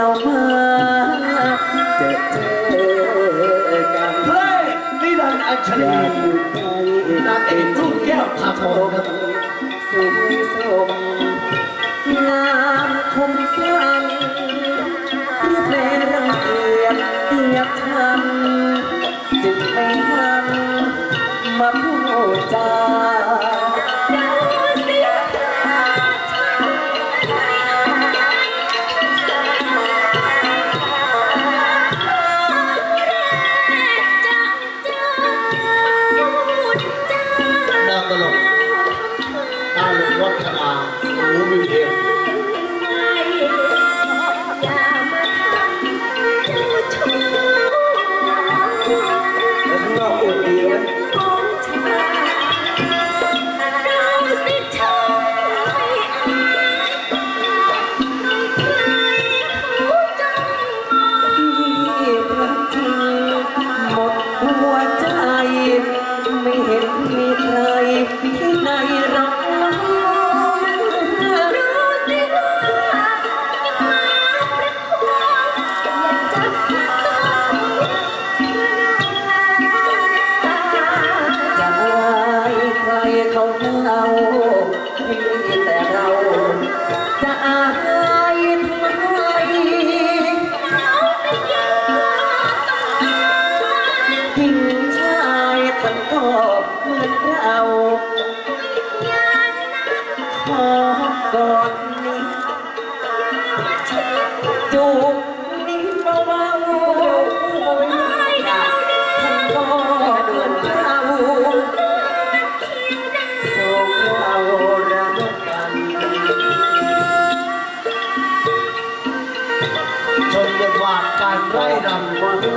เรามาเจอกันเพลงนี่ดันอัจฉริยะนางเอกลูกแก้วผักโขสวยสมงามคมสันรูปแลรังเกียจเดียบทำจึงไม่ทันมาพูดจา มีใครที่ใหนรักน้อ รไร่รำกว่าใคร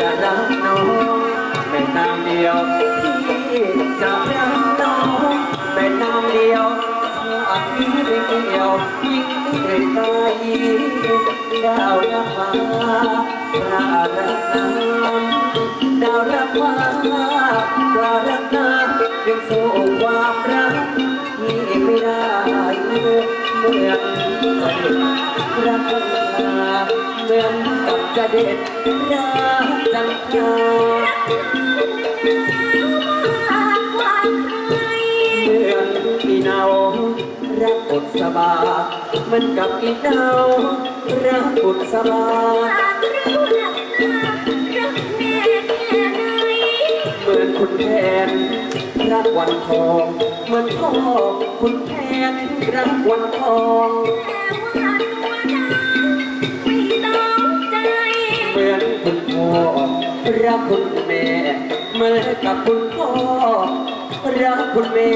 จะรักน้องแม่นางเดียวพี่จะรักน้องแม่นางเดียวชาตินี้ไม่เกี่ยวยิ่งไม่ตายดาวระฟ้าปลาระน้ำดาวระฟ้าปลาระน้ำยังสู้ความรักที่ไม่ได้เมื่อ รักกันมาเหมือนกับจะเด็ดรักจังจาเหมือนอีเนารักอดสบาเหมันกับอีเนารักอดสบาเหมือนคุณแผนรักวันทองเหมือนพ่อคุณแผน รักวันทองเหมือนคุณพ่อรักคุณแม่เหมือนกับคุณพ่อรักคุณแม่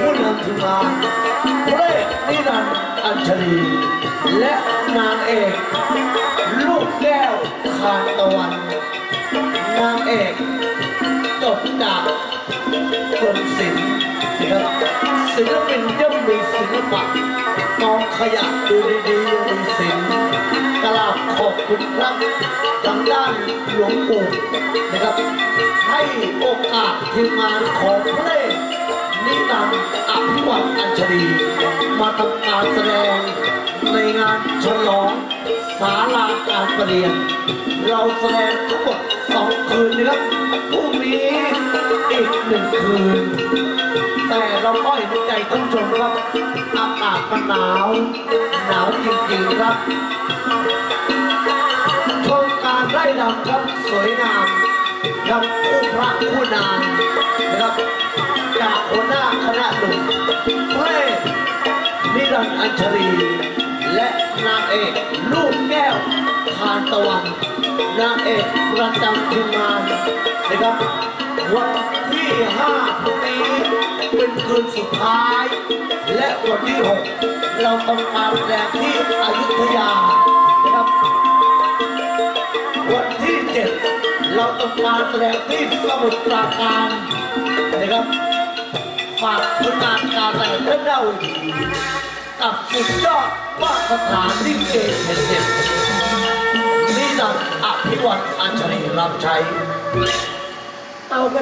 หนุ่มผู้นำทีมานพระเอกนิรันดร์อัญชลี และนางเอก ลูกแก้วคานตะวัน นางเอกจบจากกรมศิลป์นะครับศิลปินย่อมมีศิลปะกองขยะดูดีๆยังมีศิลป์กราบขอบคุณครับทางด้านหลวงปู่นะครับ ให้โอกาสทีมงานของเพลง นิรันดร์อภิวัตอัญชลีมาทำการแสดงในงานฉลองศาลาการประเรียน เราแสดงทั้งหมดสองคืนนะครับพรุ่งนี้อีกหนึ่งคืน แต่เราก็เห็นใจท่านผู้ชมครับอากาศมันหนาว หนาวจริงๆครับโครงการไร่รำครับสวยงาม ครับคู่พระคู่นางนะครับจากหัวหน้าคณะหนุ่มเพลงนิรันดร์อัญชลีและนางเอกลูกแก้วทานตะวัน นางเอกประจำทีมงานนะครับวันที่5พรุ่งนี้เป็นคืนสุดท้าย และวันที่6เราทำการแสดงที่ 7เราทำการแสดงที่สมุทรปราการนะครับฝากผลงานการแต่งและเล่าดีกับสุดยอดมาตรฐานลิเกเด็ดๆนิรันดร์อภิวัตอัญชลีรับใช้เอาไป